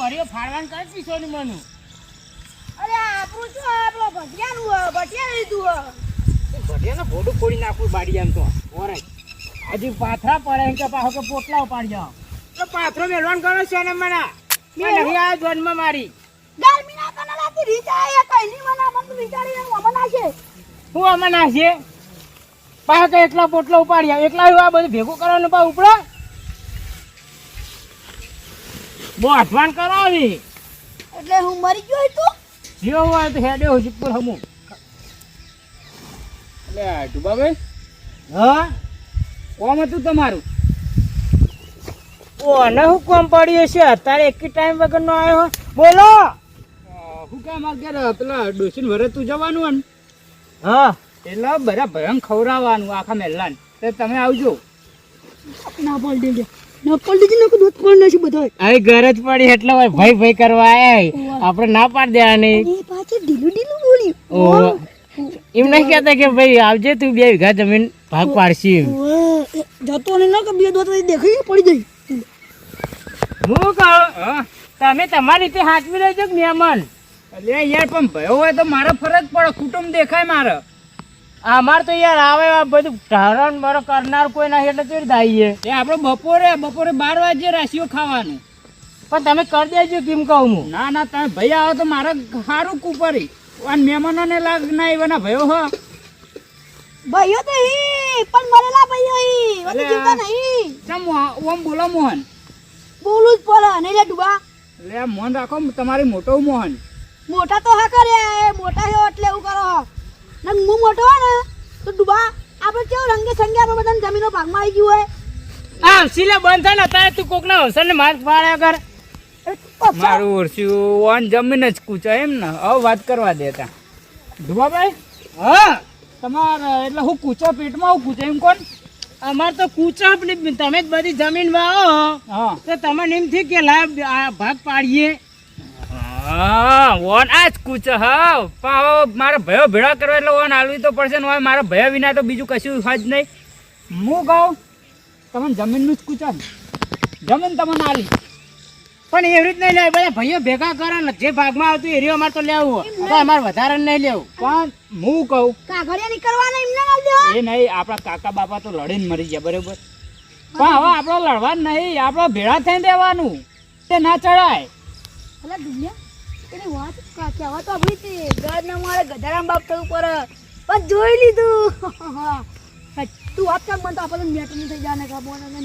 ભર્યો ફાડવાનું કરે પીછોની મનુ. અરે આપણું શું આપણો ભટિયાનું હે, ભટિયા લીધું હે. ભટિયાને ભોડું ફોડી નાખવું બાડી આમ તો ઓરાય હજી પાથરા પડે એમ કે પાછો કે પોટલા ઉપાડી જાઓ. તો પાથરો મેળવાનું કરો છે ને મને. મેં નહીં આ જન્મ મારી. ગાલમીના કનડાથી રીત આયા, કઈની મના મન વિચારીને મોમાં નાખે. હું આમાં છે પાછા કે એકલા પોટલો ઉપાડી આવ. એકલા આ બધું ભેગું કરવાનું પા ઉપડે. બહુ અઠવાણ કરાવી એટલે હું મરી ગયો તું? જીવો હોય તો હેડે હોય ઉપર હમું. એટલે ડુબાભાઈ. હા? કોમ હતું તમારું? ઓને હું કોમ પડ્યો છે અત્યારે એક ટાઈમ વગર નો આવ્યો બોલો! હું કામ અગિયાર પેલા ડોસીન વરે તું જવાનું હન હા. એટલે બરા ભયંગ ખવડાવવાનું આખા મહેલાને. તો તમે આવજો. ના બોલ દે ના પલટી દે દૂધ પડ નાખી બધાય. હવે ઘર પડી એટલે ભાઈ ભાઈ ભાઈ કરવા આયા આપણે ના પાડ દેવાની. એ પાછી ઢીલું ઢીલું બોલી ઓ. એમ નહીં કહેતા કે ભાઈ આવજે તું બે વીઘા જમીન ભાગ પાડશી જતો ને ના કે બે દોત દેખાઈ પડી જાય. હું કહું? તમે તમારી રીતે હાથમી લેજો નિયમન. એટલે યાર પણ ભયો હોય તો મારે ફરજ પડે કુટુંબ દેખાય મારે. અમાર તો યાર આવે આ બધું ધારણ બરો કરનાર કોઈ નહીં એટલે તેરી દાઈએ. એ આપણે બપોરે બપોરે બાર વાગે રાશિઓ ખાવાનું. પણ તમે કરી દેજો કેમ કહું હું? ના ના તમે ભાઈ આવો તો મારે સારું કુપરી. અને મહેમાનોને લાગ ના એવાના ભયો હો. ભાઈઓ તો હી પણ મરેલા ભયો હી. વધી. જીવતા નહીં. ચમ ઓમ બોલો મોહન. બોલું જ પડે નહીં લે ડુબા. એટલે આ મોહન રાખો તમારી મોટો મોહન. મોટા તો હા કરે મોટા છે એટલે એવું કરો. ને હું મોટો હોય ને તો ડુબા. આપણે કેવો રંગે સંગે આપણે બધાને જમીનો ભાગમાં આવી ગયું હોય? હા સિલે બંધ થાય ને અત્યારે તું કોકના હસન માર્ક પાડ્યા કર. મારું ઓરસ્યું ઓન જમીન જ કૂચો એમ ને હવે વાત કરવા દેતા ધુમાભાઈ? હા તમારે એટલે હું કૂચો પેટમાં હું કૂચો એમ કોણ? અમાર તો કૂચો તમે જ બધી જમીન વાવો હા. તો તમને એમથી કે લાભ આ ભાગ પાડીએ. હા ઓન આ જ કૂચો હા. પણ મારા ભયો ભેળા કરવા એટલે ઓન હાલવી તો પડશે ને હવે મારા ભયા વિના તો બીજું કશું હોય જ નહીં. હું કહું તમને જમીનનું જ કૂચા જમીન તમને આલી. પણ એવી રીત નહીં લે બધા ભાઈઓ ભેગા કરે ને જે ભાગમાં આવતું એરિયો અમારે તો લેવું હોય. અમારે વધારે નહીં લેવું. પણ હું કહું એ નહીં આપણા કાકા બાપા તો લડીને મરી ગયા બરોબર? પણ હવે આપણો લડવા નહીં આપણો ભેળા થઈને દેવાનું તે ના ચડાય. એટલે દુનિયા. એની વાત કા- કહેવા તો આપણી તે ગઢ ના મારે ગધારામ બાપ થવું પડે. પણ જોઈ લીધું. તું વાત કર મને તો આપણે મેટર નહીં થઈ જાય કા બોલ મેટર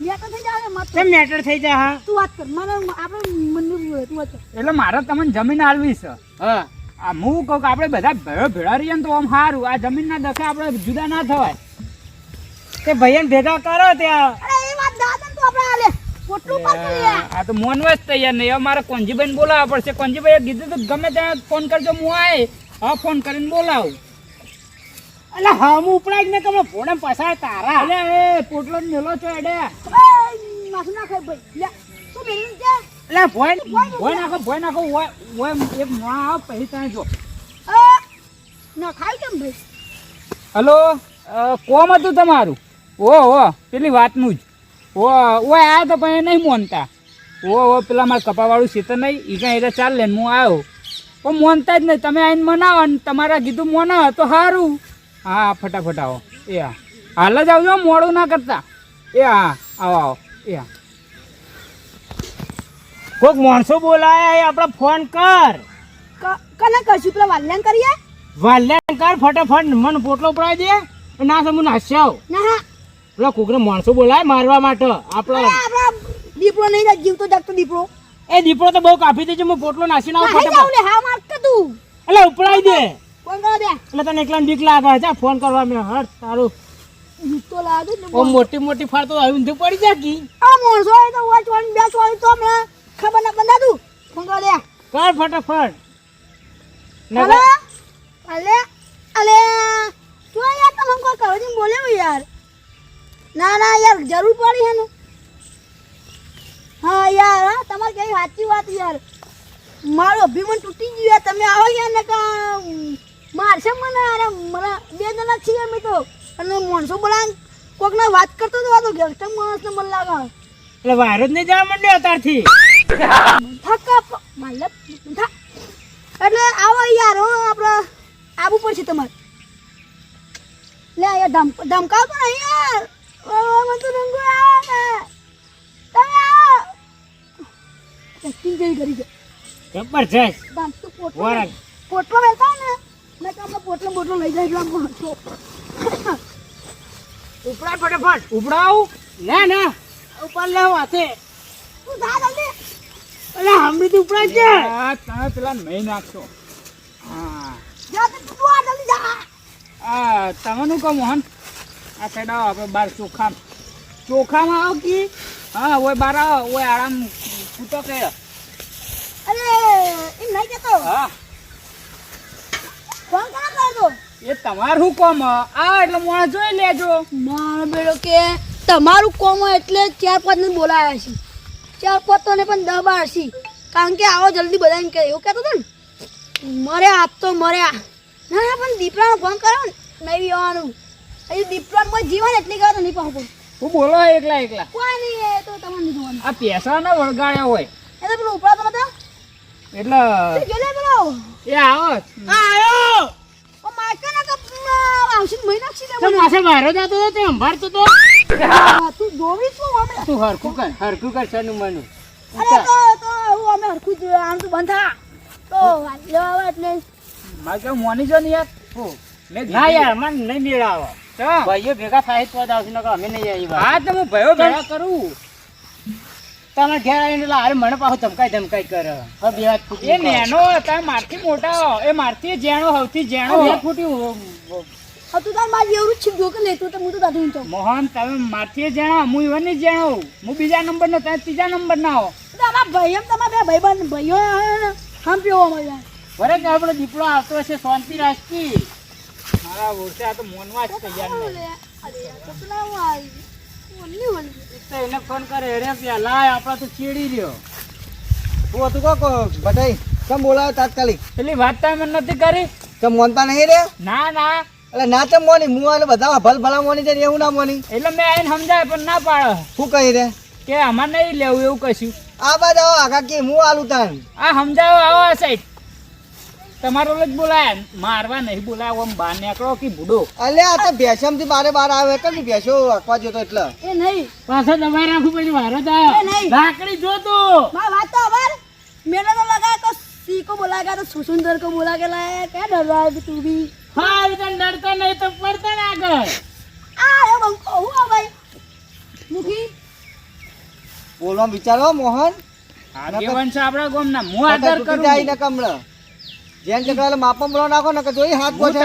મેટર થઈ જાય મત કેમ મેટર થઈ જાય હા? તું વાત કર મને આપણે મને તું વાત એટલે મારે તમને જમીન આલવી છે. હા. આ હું કહું કે આપણે બધા ભેળો ભેળા રહીએ ને તો આમ સારું. આ જમીનના દખે આપણે જુદા ના થવાય. તે ભાઈને ભેગા કરો ત્યાં અરે એ વાત દાદા તું આપણે આ તો મોનવા જ તૈયાર નહીં. હવે મારે કોંજીભાઈને બોલાવવા પડશે. કોંજીભાઈએ કીધું તો ગમે ત્યાં ફોન કરજો હું આવે હા ફોન કરીને બોલાવું. એટલે હા હું ઉપડાય જ ને તમે ફોને પસાય તારા. એટલે એ પોટલો મેલો છો એડે. માથું ના ભાઈ. લે તું ભોય ભોય નાખો ભોય નાખો ઓય ઓય એક માં આવ પછી તને જો ના ખાય કેમ ભાઈ? હલો કોમ હતું તમારું? ઓ ઓ પેલી વાતનું જ. ઓ ઓય આ તો પણ એ નહીં મોનતા. ઓ ઓ પેલા મારા કપાવાળું સીતર નહીં એ કાંઈ એટલે ચાલ લે હું આવ્યો પણ મોનતા જ નહીં તમે આવીને મનાવો ને તમારા કીધું મોના તો સારું હા ફટાફટ આવો. એ હા. હાલ જ આવજો મોડું ના કરતા. એ હા આવો આવો. એ હા. કોઈક માણસો બોલાયા એ આપણે ફોન કર. કને કરશું? પેલા વાલ્યાન કરીએ? વાલ્યાન કર ફટાફટ મને પોટલો પડાવી દે. ના સમૂહ નાસ્યાવ ના હા. પેલા કોકને માણસો બોલાય મારવા માટે. આપણો દીપડો નહીં જીવતો જાગતો દીપડો. એ દીપડો તો બહુ કાપી દેજો હું પોટલો નાસી ફટાફટ. હા મારતો તું. એટલે ઉપડાઈ દે. ફોન કરો દે એટલે તને એકલા બીક લાગે છે ફોન કરવા મેં હર તારું. તો લાગે ને ઓ મોટી મોટી ફાડતો આવી ઊંધી પડી જા કી આ માણસો હોય તો વાચ વાચ બે વાચ તો મને ખબર ના બંધા તું. ફોન કરો દે કર ફટાફટ. નકર- અલે અલે તું યાર તમને કોઈ કહો બોલે યાર. ના ના યાર જરૂર પડી હે ને. હા યાર હા તમારે કઈ સાચી વાત યાર. મારો અભિમાન તૂટી ગયો યાર. તમે આવો યાર ને કા મારશે મને અરે મારા બે જણા છીએ અમે તો. અને માણસો બોલા કોકને વાત કરતો તો આ તો ગેંગસ્ટર માણસને મને લાગે. એટલે વાયરો જ નહીં જવા માંડ્યો અત્યારથી? થકા મતલબ એટલે આવો યાર હો આપણે આવવું પડશે તમારે. લે યાર ધમકાવ પણ નહીં પોટલો બેસા ને મેં તો પોટલો લઈ જાય એટલે હસતો. ઉપડા ફટાફટ ઉપડાવ ના ના ઉપર લાવ હાથે તું જા જલ્દી અલે છે તમે પેલા નહીં નાખશો હા જા આ જલ્દી આ તમારું કહો મોહન આ સાઈડ આવો આપણે બાર ચોખામ. ચોખામાં આવો કી? હા ઓય બાર આવો ઓય આરામ કૂતો કે. અરે એમ નહીં કેતો. હા. ફોન કરા કરતો એ તમારું કોમ આ એટલે મોણ જોઈ લેજો. મારો બેડો કે તમારું કોમ એટલે ચાર પાંચ ને બોલાયા છે. ચાર પાંચ તો ને પણ દબાર બાર છે. કારણ કે આવો જલ્દી બધા એમ કે એવું કહેતો હતો ને. મરે આજ તો મર્યા. ના ના પણ દીપડાનો ફોન કરો ને. નહીં આવવાનું. હજી દીપડામાં જીવન એટલી કરો તો નહીં પહોંચું હું બોલો એકલા એકલા. કોઈ નહીં એ તો તમને નહીં જોવાનું. આ પૈસા ના વળગાડ્યા હોય. એ તો પેલો ઉપડા તો નતો? એટલે જોલે પેલો. એ આવો. આયો. ઓ માયકે ના તો આવશે મહિના મહિના છે તો માસે મારો જતો તો તે સંભાળતો તો. તું જોવી શું અમે? તું હરખું કર હરખું કર સનું મનું. અરે તો તો હું અમે હરખું જ આમ તો બંધ. થા તો લેવા હવે એટલે. મારે મોની જો ને યાર. ના યાર મને નહીં મેળાવો. ભાઈઓ ભેગા થાય તો જ આવશે નકર અમે નહીં આવી હા તો હું ભાઈઓ ભેગા કરું તમે ઘેર આવીને એટલે મને પાછું ધમકાઈ ધમકાઈ કરે હવે બે હાથ ફૂટી એ નેનો તમે મારથી મોટા એ મારથી જેણો સૌથી જેણો બે ફૂટ્યું હવે તું તાર મારી એવું જ છે જો કે લેતો તો હું તો દાદુ મોહન તમે મારથી જાણો હું એવા નહીં જાણો હું બીજા નંબર નો તમે ત્રીજા નંબર ના હો તો અમારા ભાઈ એમ તમારા બે ભાઈ ભાઈઓ હમ પીવો વરે કે આપણો દીપડો આવતો હશે શાંતિ રાખતી મારા ઓછે આ તો મોનવા જ તૈયાર નહીં. અરે એને ફોન કરે રે પેલા આપડા તો ચીડી રહ્યો. તું હતું કો બધાઈ કેમ બોલાવે તાત્કાલિક? પેલી વાત તમે મને નથી કરી. તો મોનતા નહીં રે? ના ના. એટલે ના તો મોની હું એટલે બધા ભલ ભલા મોની છે ને એવું ના મોની. એટલે મેં આઈને સમજાય પણ ના પાડે. શું કહી રે? કે અમારે નહીં લેવું એવું કશું. આ બાદ આવો આખા કે હું આલું તાન આ સમજાવો આવો આ સાઈડ તમારો જ બોલાય. મારવા નહીં બોલાય ઓમ બહાર નીકળો કે બુડો અલે આ તો ભેસમથી બારે બાર આવે. તો ને ભેસો વાકવા જોતો એટલે. એ નહીં. પાછો દબાઈ રાખું પછી વારો થાય લાકડી જો તો. વાત તો અબર મેલો તો લગાય તો સીકો બોલાગા તો સુસુંદર કો બોલાગે લાય. કે ડરવા તું બી. હા એ તો ડરતા નહીં તો પડતા ના આગળ. આ એ બંકો હું ભાઈ? મુખી? બોલવા વિચારો મોહન. આગેવાન છે આપણા ગામના મો આદર કરું જાય ને કમળા. જેન ચકરાલે માપમ બોલો નાખો ને કે જોઈ હાથ પોછે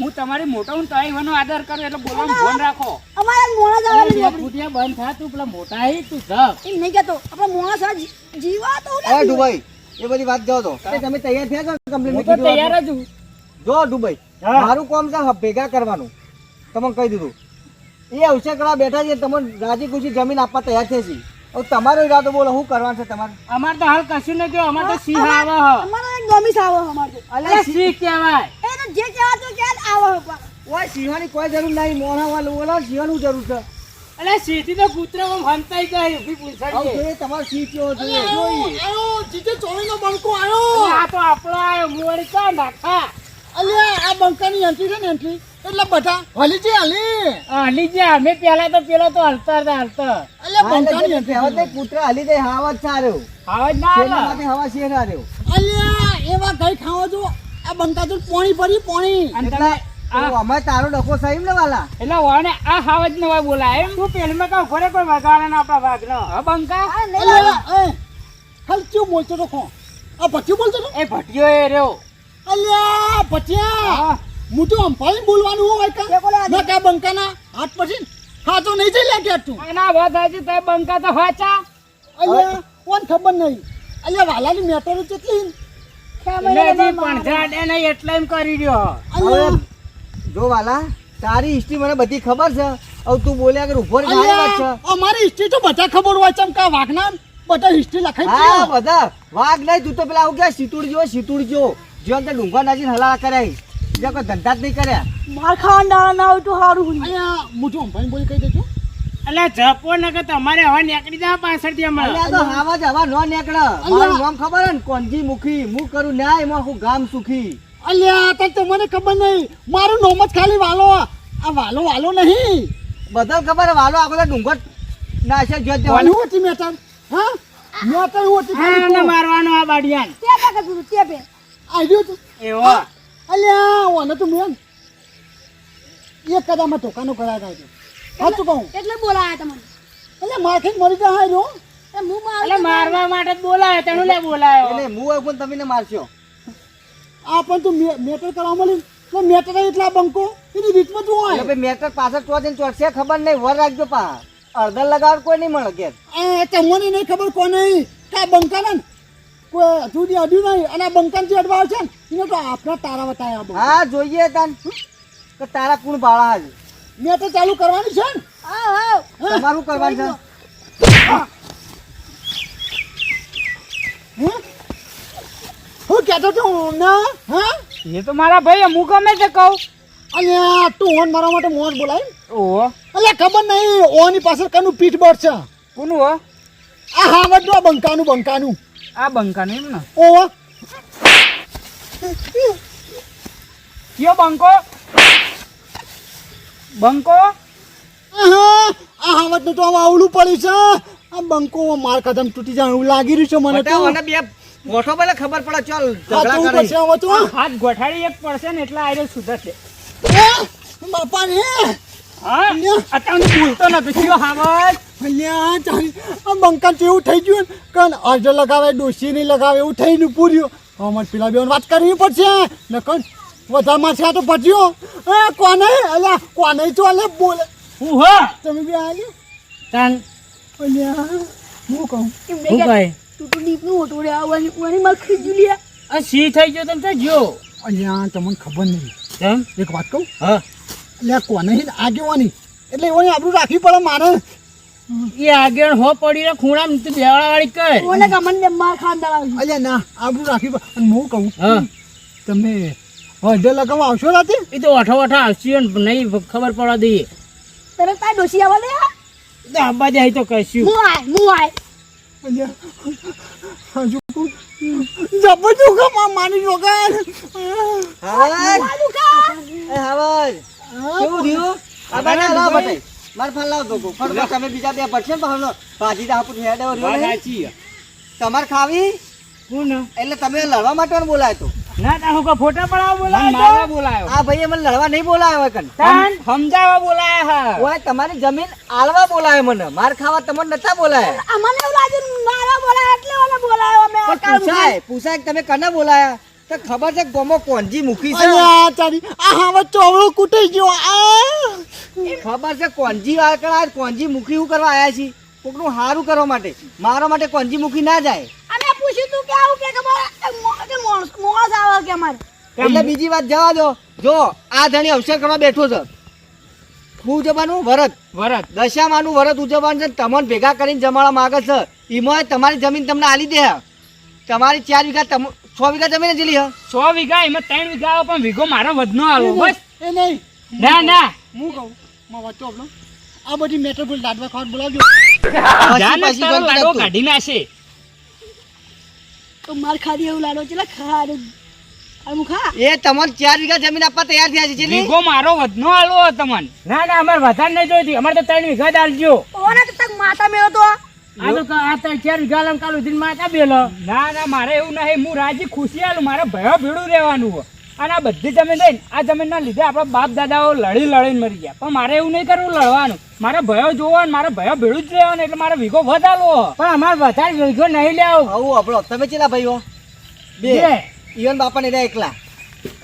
હું તમારી મોટો હું તાઈ વાનો આદર કરું એટલે બોલવાનું ફોન રાખો. અમારા મોણા જવા દે ફૂટિયા બંધ થા તું પેલા મોટા હી તું જ એમ નહીં કેતો. આપણે મોણા સા જીવા તો ઓલા દુબઈ એ બધી વાત જાવ તો. તમે તૈયાર થયા છો કમ્પ્લીટ હું તો તૈયાર જ જો દુબઈ મારું કામ છે ભેગા કરવાનું. તમને કહી દીધું. એ અવશે કરવા બેઠા છે તમને રાજી ગુજી જમીન આપવા તૈયાર છે છીએ તમારો ઈરાદો બોલો શું કરવાનું છે તમારે? અમારે તો હાલ કશું નથી અમારે તો સિંહ આવે અમારે એક આવે અમારે તો. સિંહ કહેવાય? એ તો જે કહેવાય તો કે આવે ઓય સિંહની કોઈ જરૂર નહીં મોણા વાળો બોલો સિંહનું જરૂર છે. અલે સિંહથી તો કૂતરો આમ હંતાઈ જાય ઊભી પૂછાડી જોઈએ તમારો સિંહ કેવો જોઈએ જોઈએ આયો જીજે ચોવીનો બંકો આયો. આ તો આપણો આયો મોડી નાખા અલે આ બંકાની એન્ટ્રી છે ને એન્ટ્રી? એટલે બધા હલી જે હલી. હલી જે. અમે પેલા તો પેલો તો હલતા હતા હલતા. એટલે બંધાણી હતી હવે કૂતરા હલી દે હવા જ સારું હવા જ ના આવે. હવા શેર આવ્યો અલ્યા એવા ગઈ ખાવો જો આ બંધા તો પોણી. પાણી ભરી પાણી અમે તારો ડખો સહી ને વાલા? એટલે ઓને આ હાવજ નવા બોલાય એમ. હું પેલમાં કાઉ ખોરે કોઈ વગાડે ના આપણા ભાગ નો હા બંકા. હલચ્યું બોલતો તો ખો આ ભટ્યું બોલતો તો એ ભટ્યો એ રહ્યો. અલ્યા ભટ્યા હું તો અંફાળી બોલવાનું હોય કે? મેં કા બંકાના હાથ પછી ખાતો નહીં જઈ લે કે તું? ના વાત આજે તે બંકા તો હાચા અલ્યા કોણ ખબર નહીં? અલ્યા વાલાની મેટર કેટલી? લેજી પણ જાડે નહીં એટલે એમ કરી રહ્યો જો વાલા તારી હિસ્ટ્રી મને બધી ખબર છે. હવે તું બોલ્યા કે ઊભો રહી વાત છે. અમારી હિસ્ટ્રી તો બધા ખબર હોય ચમ કા વાઘના બધા હિસ્ટ્રી લખાઈ છે બધા. વાઘ નહીં તું તો પેલા આવું કે સીતુડ જો સીતુડ જો જ્યાં તે ડુંગર નાજીને હલા કરાય. બીજા કોઈ ધંધા જ નહીં કર્યા માર ખાવાના દાડા ના હોય તો સારું હું અહીંયા મોટું ભાઈ બોલી કહી દેજો. એટલે જપો ને તમારે હવા નીકળી જાય પાછળથી અમારે. તો આવા જ હવા ન નીકળે. મારું નામ ખબર હે ને કોંજી મુખી મુખ કરું ન્યાય એમાં હું ગામ સુખી. અલ્યા તને તો મને ખબર નહીં. મારું નોમ જ ખાલી વાલો આ. વાલો વાલો નહીં. બધા ખબર વાલો આ બધા ડુંગર નાશે જો દેવાનું. હતી મેટર? હા? મેટર હતી ખાલી મારવાનો આ બાડિયાન. તે કાકા ગુરુ તે બે. આવ્યો તો. એવો. અલ્યા ઓને તો મેં એક કદામાં ધોકાનો કરાય છે સાચું કહું? એટલે બોલાયા તમને. એટલે માખી મરી જાય રો એ હું એટલે મારવા માટે જ બોલાયો તને લે બોલાયો. એટલે હું હોય પણ તમને મારશો. આ પણ તું મે- મેટર કરવા મળી. તો મેટર એટલા બંકો એની રીતમાં તું હોય. ભાઈ મેટર પાછળ ચોથે ચોટશે ખબર નહીં વર રાખજો પા. અડધા લગાવ કોઈ નહીં મળે કે આ તમને નહીં ખબર કોને કા બંકાના ને કોઈ અધૂરી અડ્યું નહીં. અને આ બંકાન જે અડવા છે ને એને તો આપણા તારા હા જોઈએ તાન. કે તારા કુણ ભાળા મેં તો ચાલુ કરવાની છે ને. હા હા. તમારું કરવાનું છે. હું. કહેતો છું ના હા? એ તો મારા ભાઈ હું ગમે તે કહું. અને તું ઓન મારા માટે મોજ બોલાય ઓહો. એટલે ખબર નહીં ઓની પાછળ કનું પીઠ બળ છે? કોનું હો? આ હા બધું બંકાનું બંકાનું. આ બંકા એમ ને? ઓ કયો બંકો. બંકો. આહા, આ હાવડનું તો આમાં આવડું પડ્યું છે. આ બંકો માર કદમ તૂટી જાય એવું લાગી રહ્યું છે મને તો. મને બે ગોઠો પેલે ખબર પડે ચાલ ઝઘડા તું કરે પછી આવો તો હાથ ગોઠાડી એક પડશે ને એટલે આયરો સુધરશે. બાપા ને હા અત્યારે બોલતો નતો કયો હાવજ અલ્યા ચાલી. આ બંકા તો એવું થઈ ગયું ને કન અર્ધ લગાવે ડોસી નહીં લગાવે એવું થઈને પૂર્યું અમારે પેલા બેન વાત કરવી પડશે ને કન વધારમાં છે આ તો ભજ્યો. એ કોને? અલ્યા કોને ચાલે બોલે. હું હા? તમે બી આવ્યું તાન. ભલ્યા હું કહું? હું નહીં કહે? તું તો દીપનું ઓટો રે આવવાની વળી માર ખીજું લે. આ સી થઈ ગયો તને તો? જો. અલ્યા તમને ખબર નહીં. કેમ? એક વાત કહું? હા. અલ્યા કોને આગેવાની? એટલે એવાની આપણું રાખવી પડે મારે. એ આગળ હો પડી ને ખૂણા તું દેવાળા વાળી કર ઓને કમન ને માર ખાન દળાવી અલ્યા ના આબરૂ રાખી પડે. અને હું કહું હા. તમે અડધે લગાવ આવશો રાતે? એ તો ઓઠો અઠો આવશે ને નહીં ખબર પડવા દઈએ. તને તાર ડોસી આવવા દે હા? તો આબા જાય તો કશું. હું આય હું આય. અલ્યા હજુ જબરજસ્ત કમા માની કા એ હાવજ. કેવું થયું? આ બાને લાવ બતાય માર ફાલ લાવ દો ફટ તમે બીજા બે પડશે ને પાછળ ભાજી દા પૂછ રહ્યો નહીં. તમારે ખાવી? કોણ? એટલે તમે લડવા માટે ને તો. ના ના હું ફોટા પડાવવા બોલાયો બોલાયો. આ ભાઈએ મને લડવા નહીં બોલાયો હોય કન. તાન? સમજાવવા બોલાયા હા. ઓય તમારી જમીન આલવા બોલાય મને. માર ખાવા તમને નતા બોલાયા. અમને એવું લાગ્યું મારા બોલાય એટલે ઓને બોલાયો અમે પૂછાય પૂછાય કે તમે કને બોલાયા? તો ખબર છે ગોમો કોંજી મૂકી છે? તારી આ હવે ચોવડો કૂટી ગયો આ! ખબર છે કોણજી વાળકડા કોણજી મૂકી હું કરવા આવ્યા છીએ? કોકનું સારું કરવા માટે. મારા માટે કોણજી મૂકી ના જાય. અમે પૂછ્યું તું કે આવું કે ખબર? કે મોસ આવે કે અમારે? એટલે બીજી વાત જવા દો. જો આ ધણી અવસર કરવા બેઠો છે. ઉજવવાનું વરત. વરત. દશામાનું વરત ઉજવવાનું છે તમને ભેગા કરીને જમાડવા માંગે છે. એમાં તમારી જમીન તમને આલી દે. તમારી ચાર વીઘા તમ છ વીઘા તમે નથી હ. સો વીઘા એમાં ત્રણ વીઘા આવે પણ વીઘો મારો વધનો આલો બસ. એ નહીં. ના ના. હું કહું માં વાંચો આપણો આ બધી મેટર બોલ લાડવા ખાવા બોલાવજો. કાઢી નાખશે. તો માર ખાધી એવું લાડો ચલા ખારું અરે હું ખા. એ તમારે ચાર વીઘા જમીન આપવા તૈયાર થયા છે વીઘો મારો વધનો આલો તમને ના ના અમારે વધારે નહીં જોઈતી. અમારે તો ત્રણ વીઘા જ આલજો. ઓને તો તક માતા મેળો તો આ તો આ ત્રણ ચાર વીઘા લમ કાલ ઉધીને માતા બેલો. ના ના મારે એવું નહીં. હું રાજી ખુશી આલું. મારે ભયો ભેડું રહેવાનું અને આ બધી જમીન રહીને આ જમીનના લીધે આપણા બાપ દાદાઓ લડી લડીને મરી ગયા. પણ મારે એવું નહીં કરવું લડવાનું. મારે ભયો જોવાનું મારે ભયો ભેળું જ રહેવાનું એટલે મારે વીઘો વધારવો. પણ અમારે વધારે વીઘો નહીં લેવો. આવું આપણો તમે ચેલા ભાઈઓ? બે. ઈવન બાપા ને રહ્યા એકલા.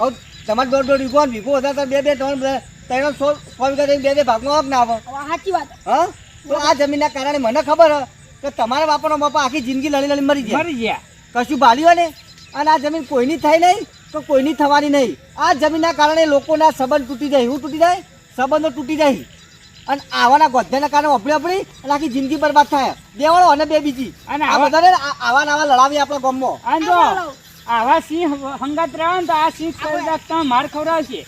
હવે તમારે દોઢ દોઢ વીઘો વીઘો વધારે બે બે ત્રણ ત્રણ સો સો વીઘા થઈને બે બે ભાગમાં આપ ના આવો. સાચી વાત. હા? તો આ જમીનના કારણે મને ખબર હ. કે તમારા બાપાનો બાપા આખી જિંદગી લડી લડી મરી જાય મરી ગયા. કશું ભાલ્યું ને અને આ જમીન કોઈની થઈ નહીં તો કોઈની થવાની નહીં. આ જમીનના કારણે લોકોના સંબંધ તૂટી જાય હું તૂટી જાય? સંબંધો તૂટી જાય. અને આવાના ગોધ્યાના કારણે આપણી આપણી અને આખી જિંદગી બરબાદ થાય. દેવાળો અને બે બીજી. અને આ આવા- બધાને આવા ને આવા લડાવી આપણા ગામમાં. અને જો આવા સિંહ હંગાત રહ્યા ને તો આ સિંહ માર ખવડાવશે.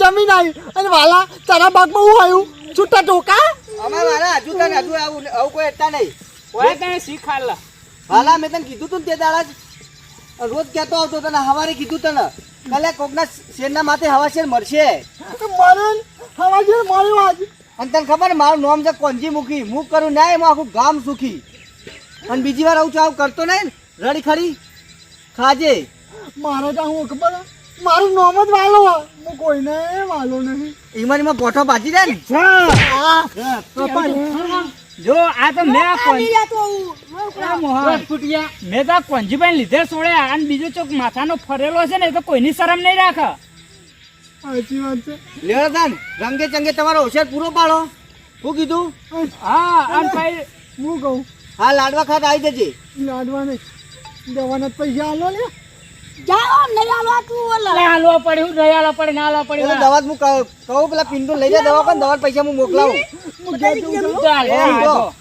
જમીન આવી અને વાલા તારા બાગમાં હું આવ્યું? છૂટા ટોકા? અમાર વાલા હજુ તને હજુ આવું આવું કોઈ હતા નહીં. ઓય. તને શીખાડલા. વાલા મેં તને કીધું તું ને તે દાડા જ. રોજ કહેતો આવતો તને હવારે કીધું તને. કાલે કોકના શેરના માથે હવા શેર મળશે મરણ હવા શેર મારી વાત અને તને ખબર મારું નામ છે કોંજી મૂકી મૂક કરું ના એમાં આખું ગામ સુખી. અને બીજી વાર આવું છું આવું કરતો નહીં રડી ખડી. ખાજે. મારે તો હું ખબર મારું નામ જ વાલો હું. કોઈને વાલો નહીં. ઈમાં ને. ઈમાં પોઠો બાજી દે ને જો આ તો મેં મોહન. મેં તો આ કોંજીભાઈ લીધે છોડ્યા અને બીજો ચોક માથાનો ફરેલો છે ને એ તો કોઈની શરમ નહીં રાખે. સાચી વાત છે. લેવો રંગે ચંગે તમારો હોશિયાર પૂરો પાડો. હું કીધું? હા અને ભાઈ હું કહું. હા લાડવા ખાટ આવી જજે. લાડવા નહીં. દવાના પૈસા આલો લે. જાઓ નહીં તું ઓલા. લે હાલવા પડે હું નહીં હાલવા પડે ના હાલવા પડે દવા જ હું કહું કહું પેલા પિંડો લઈ જા દવા કોણ દવા પૈસા હું મોકલાવું. હું ઘેર જઉં. છું. ચાલ, એ હા, જો. જો.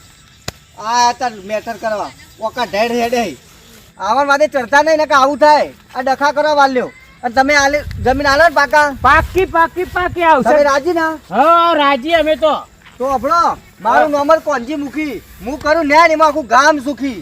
આ તાર મેટર કરવા. ઓકા ઢેડ હેડે આવા વાદે ચડતા નહીં ને કે આવું થાય. આ ડખા કરવા વાલ્યો. અને તમે આલે જમીન આલો ને પાકા. પાકી પાકી પાકી તમે રાજી ના? હા રાજી અમે તો. તો અભળો મારું નંબર કોંજી મૂકી. હું કરું ને એમાં આખું ગામ સુખી.